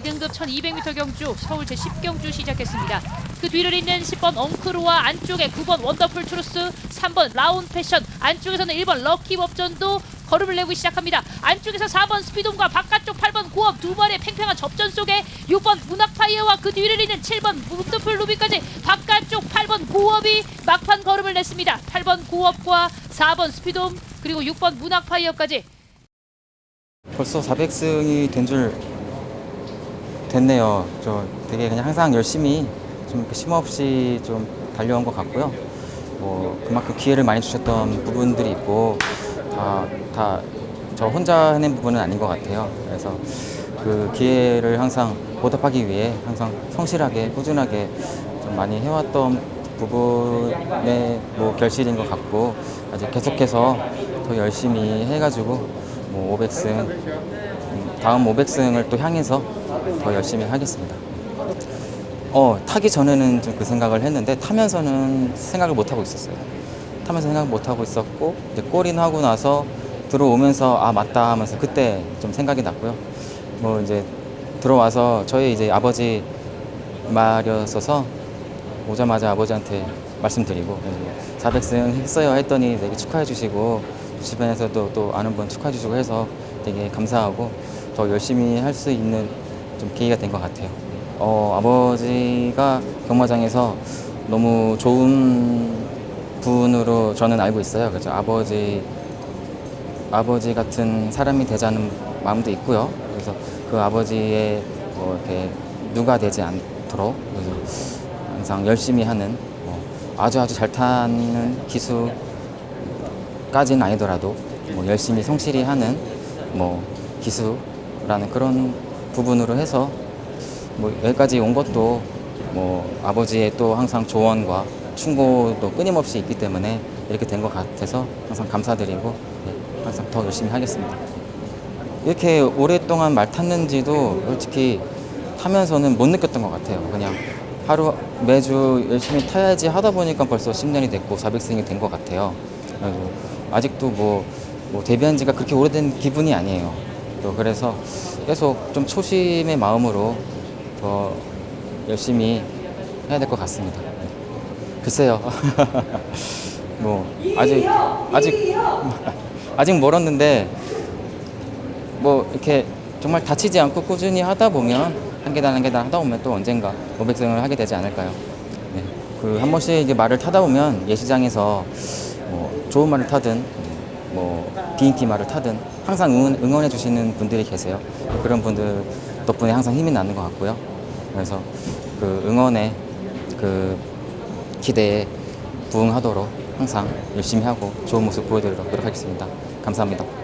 2등급 1200m 경주 서울 제10경주 시작했습니다. 그 뒤를 잇는 10번 엉크루와 안쪽에 9번 원더풀 트루스, 3번 라운 패션, 안쪽에서는 1번 럭키 법전도 걸음을 내고 시작합니다. 안쪽에서 4번 스피돔과 바깥쪽 8번 고업 두 번의 팽팽한 접전 속에 6번 문학파이어와 그 뒤를 잇는 7번 무드풀 루비까지 바깥쪽 8번 고업이 막판 걸음을 냈습니다. 8번 고업과 4번 스피돔 그리고 6번 문학파이어까지 벌써 400승이 된 줄 됐네요. 저 되게 그냥 항상 열심히 좀 쉼없이 좀 달려온 것 같고요. 뭐 그만큼 기회를 많이 주셨던 부분들이 있고 다다 저 혼자 해낸 부분은 아닌 것 같아요. 그래서 그 기회를 항상 보답하기 위해 항상 성실하게 꾸준하게 좀 많이 해왔던 부분의 뭐 결실인 것 같고 아직 계속해서 더 열심히 해가지고 뭐 500승 음, 다음 500승을 또 향해서 더 열심히 하겠습니다. 어 타기 전에는 좀 그 생각을 했는데 타면서는 생각을 못 하고 있었어요. 타면서 생각 못 하고 있었고 이제 골인 하고 나서 들어오면서 아 맞다 하면서 그때 좀 생각이 났고요. 뭐 이제 들어와서 저희 이제 아버지 말이었어서 오자마자 아버지한테 말씀드리고 400승 했어요 했더니 되게 축하해 주시고 주변에서도 또 아는 분 축하해 주시고 해서 되게 감사하고 더 열심히 할 수 있는 좀 계기가 된 것 같아요. 어, 아버지가 경마장에서 너무 좋은 분으로 저는 알고 있어요. 그래서 아버지 아버지 같은 사람이 되자는 마음도 있고요. 그래서 그 아버지의 뭐 이렇게 누가 되지 않도록 그래서 항상 열심히 하는 뭐 아주 아주 잘 타는 기수까지는 아니더라도 뭐 열심히 성실히 하는 뭐 기수라는 그런 부분으로 해서 뭐 여기까지 온 것도 뭐 아버지의 또 항상 조언과 충고도 끊임없이 있기 때문에 이렇게 된 것 같아서 항상 감사드리고 네, 항상 더 열심히 하겠습니다. 이렇게 오랫동안 말 탔는지도 솔직히 타면서는 못 느꼈던 것 같아요. 그냥 하루 매주 열심히 타야지 하다 보니까 벌써 10년이 됐고 400승이 된 것 같아요. 아직도 뭐, 뭐 데뷔한 지가 그렇게 오래된 기분이 아니에요. 또 그래서 계속 좀 초심의 마음으로 더 열심히 해야 될 것 같습니다. 네. 글쎄요. 뭐 아직 아직 아직 멀었는데 뭐 이렇게 정말 다치지 않고 꾸준히 하다 보면 한 계단 한 계단 하다 보면 또 언젠가 500승을 하게 되지 않을까요? 네. 그한 번씩 이제 말을 타다 보면 예시장에서 뭐 좋은 말을 타든 뭐 비인기 말을 타든 항상 응원, 응원 해 주시는 분들이 계세요. 그런 분들 덕분에 항상 힘이 나는 것 같고요. 그래서 그 응원에 그 기대에 부응하도록 항상 열심히 하고 좋은 모습 보여드리도록 노력하겠습니다. 감사합니다.